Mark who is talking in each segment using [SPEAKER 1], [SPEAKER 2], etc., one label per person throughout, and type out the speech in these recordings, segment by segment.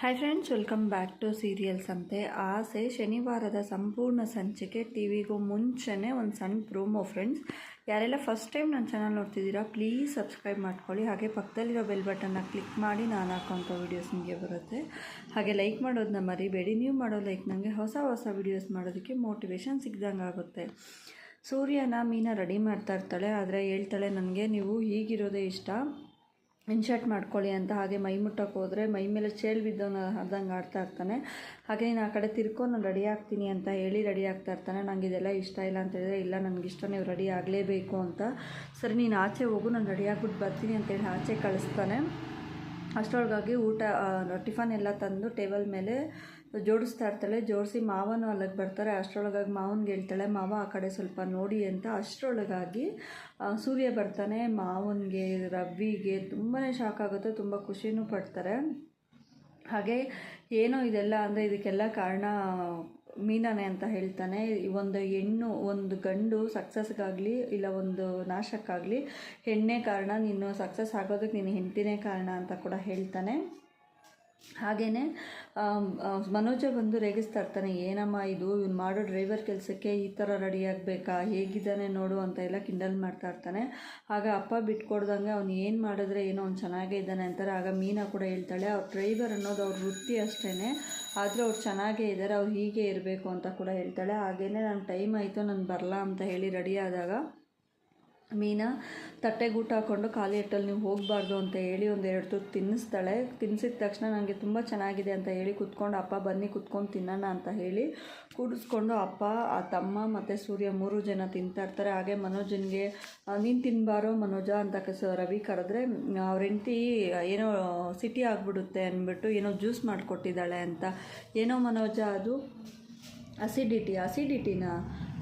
[SPEAKER 1] Hi friends welcome back to serials ಅಂತೆ ಆಸೆ ಶನಿವಾರದ ಸಂಪೂರ್ಣ ಸಂಚಿಕೆ ಟಿ ವಿಗೂ ಮುಂಚೆನೇ ಒಂದು ಸಣ್ಣ ಪ್ರೋಮೋ ಫ್ರೆಂಡ್ಸ್ ಯಾರೆಲ್ಲ ಫಸ್ಟ್ ಟೈಮ್ ನನ್ನ ಚಾನಲ್ ನೋಡ್ತಿದ್ದೀರಾ ಪ್ಲೀಸ್ ಸಬ್ಸ್ಕ್ರೈಬ್ ಮಾಡ್ಕೊಳ್ಳಿ. ಹಾಗೆ ಪಕ್ಕದಲ್ಲಿರೋ ಬೆಲ್ ಬಟನ್ನ ಕ್ಲಿಕ್ ಮಾಡಿ ನಾನು ಹಾಕೋಂಥ ವೀಡಿಯೋಸ್ ನಿಮಗೆ ಬರುತ್ತೆ. ಹಾಗೆ ಲೈಕ್ ಮಾಡೋದನ್ನ ಮರಿಬೇಡಿ. ನೀವು ಮಾಡೋ ಲೈಕ್ ನನಗೆ ಹೊಸ ಹೊಸ ವೀಡಿಯೋಸ್ ಮಾಡೋದಕ್ಕೆ ಮೋಟಿವೇಶನ್ ಸಿಗ್ದಂಗೆ ಆಗುತ್ತೆ. ಸೂರ್ಯನ ಮೀನ ರೆಡಿ ಮಾಡ್ತಾ ಇರ್ತಾಳೆ, ಆದರೆ ಹೇಳ್ತಾಳೆ ನನಗೆ ನೀವು ಹೀಗಿರೋದೇ ಇಷ್ಟ. ಇನ್ಶರ್ಟ್ ಮಾಡ್ಕೊಳ್ಳಿ ಅಂತ ಹಾಗೆ ಮೈ ಮುಟ್ಟಕ್ಕೆ ಹೋದರೆ ಮೈ ಮೇಲೆ ಚೇಳು ಬಿದ್ದವನು ಆದಂಗೆ ಆಡ್ತಾ ಇರ್ತಾನೆ. ಹಾಗೆ ನೀನು ಆ ಕಡೆ ತಿರ್ಕೊ, ನಾನು ರೆಡಿ ಆಗ್ತೀನಿ ಅಂತ ಹೇಳಿ ರೆಡಿ ಆಗ್ತಾ ಇರ್ತಾನೆ. ನನಗೆ ಇದೆಲ್ಲ ಇಷ್ಟ ಇಲ್ಲ ಅಂತ ಹೇಳಿದ್ರೆ, ಇಲ್ಲ, ನನಗೆ ಇಷ್ಟ ನೀವು ರೆಡಿ ಆಗಲೇಬೇಕು ಅಂತ. ಸರಿ, ನೀನು ಆಚೆ ಹೋಗು, ನಾನು ರೆಡಿ ಆಗ್ಬಿಟ್ಟು ಬರ್ತೀನಿ ಅಂತೇಳಿ ಆಚೆ ಕಳಿಸ್ತಾನೆ. ಅಷ್ಟರೊಳಗಾಗಿ ಊಟ ಟಿಫನ್ ಎಲ್ಲ ತಂದು ಟೇಬಲ್ ಮೇಲೆ ಜೋಡಿಸ್ತಾ ಇರ್ತಾಳೆ ಜೋಡಿಸಿ ಮಾವನು ಅಲ್ಲಿಗೆ ಬರ್ತಾರೆ, ಅಷ್ಟರೊಳಗಾಗಿ ಮಾವನ್ಗೆ ಹೇಳ್ತಾಳೆ, ಮಾವ, ಆ ಕಡೆ ಸ್ವಲ್ಪ ನೋಡಿ ಅಂತ. ಅಷ್ಟರೊಳಗಾಗಿ ಸೂರ್ಯ ಬರ್ತಾನೆ, ಮಾವನಿಗೆ, ರವಿಗೆ ತುಂಬಾ ಶಾಕ್ ಆಗುತ್ತೆ, ತುಂಬ ಖುಷಿನೂ ಪಡ್ತಾರೆ. ಹಾಗೆ ಏನೋ ಇದೆಲ್ಲ ಅಂದರೆ ಇದಕ್ಕೆಲ್ಲ ಕಾರಣ ಮೀನಾನೆ ಅಂತ ಹೇಳ್ತಾನೆ. ಒಂದು ಹೆಣ್ಣು, ಒಂದು ಗಂಡು ಸಕ್ಸಸ್ಗಾಗಲಿ ಇಲ್ಲ ಒಂದು ನಾಶಕ್ಕಾಗಲಿ, ಹೆಣ್ಣೇ ಕಾರಣ, ನೀನು ಸಕ್ಸಸ್ ಆಗೋದಕ್ಕೆ ನೀನು ಹೆಂಡತಿನೇ ಕಾರಣ ಅಂತ ಕೂಡ ಹೇಳ್ತಾನೆ. ಹಾಗೆಯೇ ಮನೋಜ ಬಂದು ರೇಗಿಸ್ತಾ ಇರ್ತಾನೆ, ಏನಮ್ಮ ಇದು, ಇವ್ನು ಮಾಡೋ ಡ್ರೈವರ್ ಕೆಲಸಕ್ಕೆ ಈ ಥರ ರೆಡಿ ಆಗಬೇಕಾ, ಹೇಗಿದ್ದಾನೆ ನೋಡು ಅಂತ ಎಲ್ಲ ಕಿಂಡಲ್ ಮಾಡ್ತಾ ಇರ್ತಾನೆ. ಆಗ ಅಪ್ಪ ಬಿಟ್ಕೊಡ್ದಂಗೆ ಅವ್ನು ಏನು ಮಾಡಿದ್ರೆ ಏನೋ ಅವ್ನು ಚೆನ್ನಾಗೇ ಇದ್ದಾನೆ ಅಂತಾರೆ. ಆಗ ಮೀನಾ ಕೂಡ ಹೇಳ್ತಾಳೆ, ಅವ್ರ ಡ್ರೈವರ್ ಅನ್ನೋದು ಅವ್ರ ವೃತ್ತಿ ಅಷ್ಟೇ ಆದರೆ ಅವ್ರು ಚೆನ್ನಾಗೇ ಇದ್ದಾರೆ ಅವ್ರು ಹೀಗೆ ಇರಬೇಕು ಅಂತ ಕೂಡ ಹೇಳ್ತಾಳೆ. ಹಾಗೆಯೇ ನನ್ನ ಟೈಮ್ ಆಯಿತು, ನಾನು ಬರಲಾ ಅಂತ ಹೇಳಿ ರೆಡಿ ಆದಾಗ ಮೀನಾ ತಟ್ಟೆ ಊಟ ಹಾಕ್ಕೊಂಡು ಖಾಲಿ ಹೊಟ್ಟೆಲಿ ನೀವು ಹೋಗಬಾರ್ದು ಅಂತ ಹೇಳಿ ಒಂದು ಎರಡು ತುತ್ತು ತಿನ್ನಿಸ್ತಾಳೆ. ತಿನ್ನಿಸಿದ ತಕ್ಷಣ ನನಗೆ ತುಂಬ ಚೆನ್ನಾಗಿದೆ ಅಂತ ಹೇಳಿ ಕುತ್ಕೊಂಡು, ಅಪ್ಪ, ಬನ್ನಿ ಕುತ್ಕೊಂಡು ತಿನ್ನೋಣ ಅಂತ ಹೇಳಿ ಕೂಡಿಸ್ಕೊಂಡು ಅಪ್ಪ, ಆ ತಮ್ಮ ಮತ್ತು ಸೂರ್ಯ ಮೂರು ಜನ ತಿಂತಾ ಇರ್ತಾರೆ. ಹಾಗೆ ಮನೋಜನಿಗೆ ನೀನು ತಿನ್ನಬಾರೋ ಮನೋಜ ಅಂತ ಕಸ ರವಿ ಕರೆದ್ರೆ, ಅವ್ರ ಹೆಂಡತಿ ಏನೋ ಸಿಟಿ ಆಗಿಬಿಡುತ್ತೆ ಅಂದ್ಬಿಟ್ಟು ಏನೋ ಜ್ಯೂಸ್ ಮಾಡಿಕೊಟ್ಟಿದ್ದಾಳೆ ಅಂತ. ಏನೋ ಮನೋಜ, ಅದು? ಅಸಿಡಿಟಿ, ಅಸಿಡಿಟಿನ?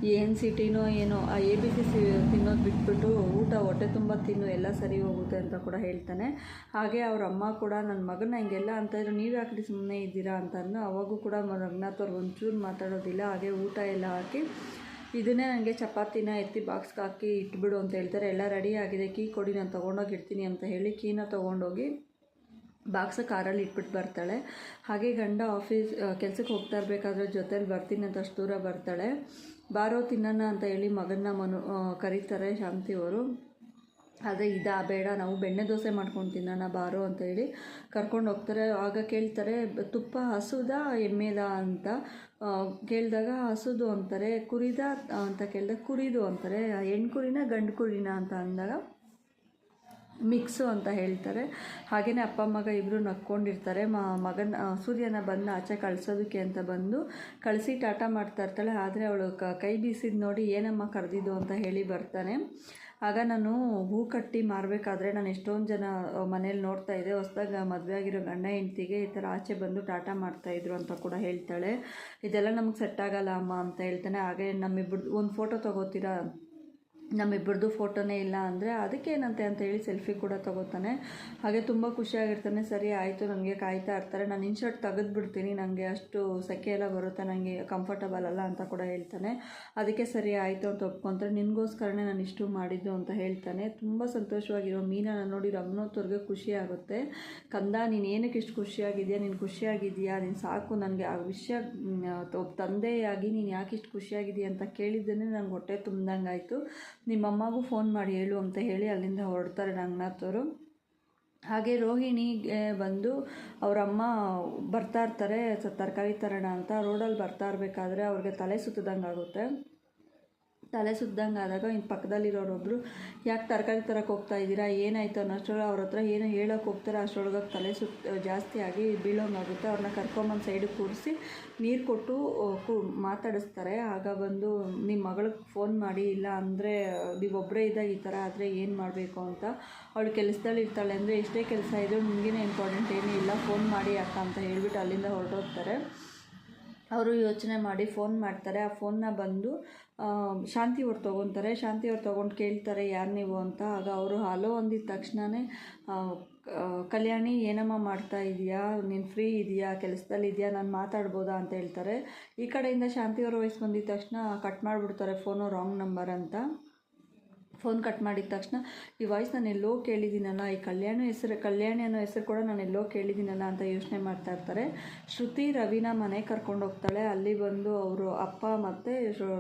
[SPEAKER 1] ಏನು ಸಿಟಿನೋ ಏನೋ, ಆ ಎ ಬಿ ಸಿ ಸಿ ತಿನ್ನೋದು ಬಿಟ್ಬಿಟ್ಟು ಊಟ, ಹೊಟ್ಟೆ ತುಂಬ ತಿನ್ನು, ಎಲ್ಲ ಸರಿ ಹೋಗುತ್ತೆ ಅಂತ ಕೂಡ ಹೇಳ್ತಾನೆ. ಹಾಗೆ ಅವ್ರ ಅಮ್ಮ ಕೂಡ ನನ್ನ ಮಗನ ಹಿಂಗೆಲ್ಲ ಅಂತ ಇದ್ರು ನೀವು ಯಾಕೆ ಸುಮ್ಮನೆ ಇದ್ದೀರಾ? ಅಂತಂದು, ಅವಾಗೂ ಕೂಡ ರಂಗನಾಥ್ ಅವ್ರು ಒಂಚೂರು ಮಾತಾಡೋದಿಲ್ಲ, ಹಾಗೆ ಊಟ ಎಲ್ಲ ಹಾಕಿ ಇದನ್ನೇ ನನಗೆ ಚಪಾತಿನ ಎತ್ತಿ ಬಾಕ್ಸ್ಗೆ ಹಾಕಿ ಇಟ್ಬಿಡು ಅಂತ ಹೇಳ್ತಾರೆ. ಎಲ್ಲ ರೆಡಿ ಆಗಿದೆ, ಕೀ ಕೊಡಿ, ನಾನು ತೊಗೊಂಡೋಗಿ ಇಡ್ತೀನಿ ಅಂತ ಹೇಳಿ ಕೀನ ತೊಗೊಂಡೋಗಿ ಬಾಕ್ಸ ಕಾರಲ್ಲಿ ಇಟ್ಬಿಟ್ಟು ಬರ್ತಾಳೆ. ಹಾಗೆ ಗಂಡ ಆಫೀಸ್ ಕೆಲಸಕ್ಕೆ ಹೋಗ್ತಾ ಇರಬೇಕಾದ್ರೆ ಜೊತೇಲಿ ಬರ್ತೀನಿ ಅಂತ ಅಷ್ಟು ದೂರ ಬರ್ತಾಳೆ. ಬಾರೋ ತಿನ್ನೋಣ ಅಂತ ಹೇಳಿ ಮಗನ್ನ ಮನು ಕರೀತಾರೆ ಶಾಂತಿಯವರು ಆದರೆ ಇದಾ, ಬೇಡ, ನಾವು ಬೆಣ್ಣೆ ದೋಸೆ ಮಾಡ್ಕೊಂಡು ತಿನ್ನೋಣ ಬಾರೋ ಅಂತ ಹೇಳಿ ಕರ್ಕೊಂಡು ಹೋಗ್ತಾರೆ. ಆಗ ಕೇಳ್ತಾರೆ, ತುಪ್ಪ ಹಸುದ, ಎಮ್ಮೆದ ಅಂತ. ಕೇಳಿದಾಗ ಹಸುದು ಅಂತಾರೆ, ಕುರಿದ ಅಂತ ಕೇಳಿದಾಗ ಕುರಿದು ಅಂತಾರೆ. ಹೆಣ್ಣು ಕುರಿನ ಗಂಡು ಕುರಿನ ಅಂತ ಅಂದಾಗ ಮಿಕ್ಸು ಅಂತ ಹೇಳ್ತಾರೆ. ಹಾಗೆಯೇ ಅಪ್ಪ ಮಗ ಇಬ್ಬರು ನಕ್ಕೊಂಡಿರ್ತಾರೆ. ಮಗನ ಸೂರ್ಯನ ಬಂದು ಆಚೆ ಕಳಿಸೋದಕ್ಕೆ ಅಂತ ಬಂದು ಕಳಿಸಿ ಟಾಟಾ ಮಾಡ್ತಾ ಇರ್ತಾಳೆ. ಆದರೆ ಅವಳು ಕ, ಕೈ ಬೀಸಿದ ನೋಡಿ ಏನಮ್ಮ ಕರೆದಿದ್ದು ಅಂತ ಹೇಳಿ ಬರ್ತಾನೆ. ಆಗ ನಾನು ಹೂ ಕಟ್ಟಿ ಮಾರಬೇಕಾದ್ರೆ ನಾನು ಎಷ್ಟೊಂದು ಜನ ಮನೇಲಿ ನೋಡ್ತಾ ಇದ್ದೆ. ಹೊಸ್ದಾಗ ಮದುವೆ ಆಗಿರೋ ಗಂಡ ಹೆಂಡ್ತಿಗೆ ಈ ಥರ ಆಚೆ ಬಂದು ಟಾಟಾ ಮಾಡ್ತಾಯಿದ್ರು ಅಂತ ಕೂಡ ಹೇಳ್ತಾಳೆ. ಇದೆಲ್ಲ ನಮಗೆ ಸೆಟ್ ಆಗಲ್ಲ ಅಮ್ಮ ಅಂತ ಹೇಳ್ತಾನೆ. ಹಾಗೆ ನಮ್ಮಿಬ್ಬರು ಒಂದು ಫೋಟೋ ತೊಗೋತೀರಾ ನಮ್ಮಿಬ್ಬರದು ಫೋಟೋನೇ ಇಲ್ಲ ಅಂದರೆ ಅದಕ್ಕೇನಂತೆ ಅಂತ ಹೇಳಿ ಸೆಲ್ಫಿ ಕೂಡ ತಗೋತಾನೆ. ಹಾಗೆ ತುಂಬ ಖುಷಿಯಾಗಿರ್ತಾನೆ, ಸರಿ ಆಯಿತು ನನಗೆ ಕಾಯ್ತಾ ಇರ್ತಾರೆ. ನಾನು ಇನ್ಶರ್ಟ್ ತೆಗೆದ್ಬಿಡ್ತೀನಿ. ನನಗೆ ಅಷ್ಟು ಸೆಕೆ ಎಲ್ಲ ಬರುತ್ತೆ ನನಗೆ ಕಂಫರ್ಟಬಲ್ ಅಲ್ಲ ಅಂತ ಕೂಡ ಹೇಳ್ತಾನೆ. ಅದಕ್ಕೆ ಸರಿ ಆಯಿತು ಅಂತ ಒಪ್ಕೊಂತಾರೆ. ನಿನಗೋಸ್ಕರನೇ ನಾನು ಇಷ್ಟು ಮಾಡಿದ್ದು ಅಂತ ಹೇಳ್ತಾನೆ. ತುಂಬ ಸಂತೋಷವಾಗಿರೋ ಮೀನನ್ನು ನೋಡಿ ರಮ್ನೋತ್ವರ್ಗೆ ಖುಷಿ ಆಗುತ್ತೆ. ಕಂದ, ನೀನು ಏನಕ್ಕೆ ಇಷ್ಟು ಖುಷಿಯಾಗಿದೆಯಾ? ನೀನು ಖುಷಿಯಾಗಿದೆಯಾ? ನೀನು ಸಾಕು. ನನಗೆ ಆ ವಿಷಯ ತಂದೆಯಾಗಿ ನೀನು ಯಾಕೆ ಇಷ್ಟು ಖುಷಿಯಾಗಿದೆಯಾ? ಅಂತ ಕೇಳಿದ್ದೇನೆ ನಂಗೆ ಹೊಟ್ಟೆ ಆಯಿತು ನಿಮ್ಮಮ್ಮಗೂ ಫೋನ್ ಮಾಡಿ ಹೇಳು ಅಂತ ಹೇಳಿ ಅಲ್ಲಿಂದ ಹೊರಡ್ತಾರೆ ರಂಗನಾಥ್ ಅವರು ಹಾಗೆ ರೋಹಿಣಿಗೆ ಬಂದು ಅವರಮ್ಮ ಬರ್ತಾ ಇರ್ತಾರೆ ತರಕಾರಿ ತರೋಣ ಅಂತ ರೋಡಲ್ಲಿ ಬರ್ತಾ ಇರಬೇಕಾದ್ರೆ ಅವ್ರಿಗೆ ತಲೆ ಸುತ್ತದಂಗೆ ಆಗುತ್ತೆ ತಲೆ ಸುದ್ದಂಗೆ ಆದಾಗ ಇನ್ನು ಪಕ್ಕದಲ್ಲಿರೋರೊಬ್ಬರು ಯಾಕೆ ತರಕಾರಿ ತರಕ್ಕೆ ಹೋಗ್ತಾ ಇದ್ದೀರಾ ಏನಾಯ್ತು ಅನ್ನೋಷ್ಟ್ರೊಳಗೆ ಅವ್ರ ಹತ್ರ ಏನು ಹೇಳೋಕೆ ಹೋಗ್ತಾರೆ? ಅಷ್ಟರೊಳಗೆ ತಲೆ ಸುತ್ತ ಜಾಸ್ತಿ ಆಗಿ ಬೀಳೋಂಗಾಗುತ್ತೆ ಅವ್ರನ್ನ ಕರ್ಕೊಂಬಂದು ಸೈಡಿಗೆ ಕೂರಿಸಿ ನೀರು ಕೊಟ್ಟು ಕೂ, ಮಾತಾಡಿಸ್ತಾರೆ. ಆಗ ಬಂದು ನಿಮ್ಮ ಮಗಳಿಗೆ ಫೋನ್ ಮಾಡಿ, ಇಲ್ಲ ಅಂದರೆ ನೀವೊಬ್ಬರೇ ಇದ್ದಾಗ ಈ ಥರ ಆದರೆ ಏನು ಮಾಡಬೇಕು ಅಂತ. ಅವಳು ಕೆಲಸದಲ್ಲಿ ಇರ್ತಾಳೆ ಅಂದರೆ, ಎಷ್ಟೇ ಕೆಲಸ ಇದ್ದರೂ ನಿಮಗೇನೆ ಇಂಪಾರ್ಟೆಂಟ್ ಏನೂ ಇಲ್ಲ ಫೋನ್ ಮಾಡಿ ಅಕ್ಕ ಅಂತ ಹೇಳಿಬಿಟ್ಟು ಅಲ್ಲಿಂದ ಹೊರಟೋಗ್ತಾರೆ. ಅವರು ಯೋಚನೆ ಮಾಡಿ ಫೋನ್ ಮಾಡ್ತಾರೆ. ಆ ಫೋನ್ನ ಬಂದು ಶಾಂತಿ ಅವ್ರು ತೊಗೊತಾರೆ. ಶಾಂತಿ ಅವ್ರು ತೊಗೊಂಡು ಕೇಳ್ತಾರೆ, ಯಾರು ನೀವು? ಅಂತ. ಆಗ ಅವರು, ಹಲೋ ಅಂದಿದ ತಕ್ಷಣವೇ ಕಲ್ಯಾಣಿ, ಏನಮ್ಮ ಮಾಡ್ತಾ ಇದೆಯಾ? ನೀನು ಫ್ರೀ ಇದೆಯಾ? ಕೆಲಸದಲ್ಲಿ ಇದೆಯಾ? ನಾನು ಮಾತಾಡ್ಬೋದಾ? ಅಂತ ಹೇಳ್ತಾರೆ. ಈ ಕಡೆಯಿಂದ ಶಾಂತಿ ಅವ್ರ ವಾಯ್ಸ್ ಬಂದಿದ ತಕ್ಷಣ ಕಟ್ ಮಾಡಿಬಿಡ್ತಾರೆ ಫೋನು, ರಾಂಗ್ ನಂಬರ್ ಅಂತ. ಫೋನ್ ಕಟ್ ಮಾಡಿದ ತಕ್ಷಣ, ಈ ವಾಯ್ಸ್ ನಾನು ಎಲ್ಲೋ ಕೇಳಿದ್ದೀನಲ್ಲ, ಈ ಕಲ್ಯಾಣ ಹೆಸರು, ಕಲ್ಯಾಣಿ ಅನ್ನೋ ಹೆಸರು ಕೂಡ ನಾನು ಎಲ್ಲೋ ಕೇಳಿದ್ದೀನಲ್ಲ ಅಂತ ಯೋಚನೆ ಮಾಡ್ತಾ ಇರ್ತಾರೆ. ಶ್ರುತಿ ರವಿನ ಮನೆ ಕರ್ಕೊಂಡು ಹೋಗ್ತಾಳೆ. ಅಲ್ಲಿ ಬಂದು ಅವರು ಅಪ್ಪ ಮತ್ತು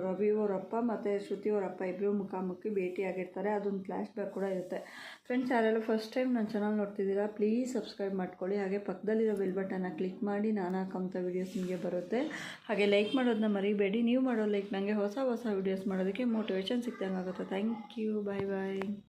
[SPEAKER 1] ರವಿ ಅವರಪ್ಪ ಮತ್ತು ಶ್ರುತಿ ಅವರಪ್ಪ ಇಬ್ಬರು ಮುಖಾಮುಖಿ ಭೇಟಿಯಾಗಿರ್ತಾರೆ. ಅದೊಂದು ಫ್ಲ್ಯಾಶ್ ಬ್ಯಾಕ್ ಕೂಡ ಇರುತ್ತೆ. ಫ್ರೆಂಡ್ಸ್ ಯಾರೆಲ್ಲ ಫಸ್ಟ್ ಟೈಮ್ ನನ್ನ ಚಾನಲ್ ನೋಡ್ತಿದ್ದೀರಾ ಪ್ಲೀಸ್ ಸಬ್ಸ್ಕ್ರೈಬ್ ಮಾಡ್ಕೊಳ್ಳಿ. ಹಾಗೆ ಪಕ್ಕದಲ್ಲಿರೋ ಬೆಲ್ ಬಟನ್ನ ಕ್ಲಿಕ್ ಮಾಡಿ, ನಾನು ಹಾಕೋಂಥ ವೀಡಿಯೋಸ್ ನಿಮಗೆ ಬರುತ್ತೆ. ಹಾಗೆ ಲೈಕ್ ಮಾಡೋದನ್ನ ಮರಿಬೇಡಿ. ನೀವು ಮಾಡೋ ಲೈಕ್ ನನಗೆ ಹೊಸ ಹೊಸ ವೀಡಿಯೋಸ್ ಮಾಡೋದಕ್ಕೆ ಮೋಟಿವೇಶನ್ ಸಿಕ್ದಂಗೆ ಆಗುತ್ತೆ thank you you. Bye bye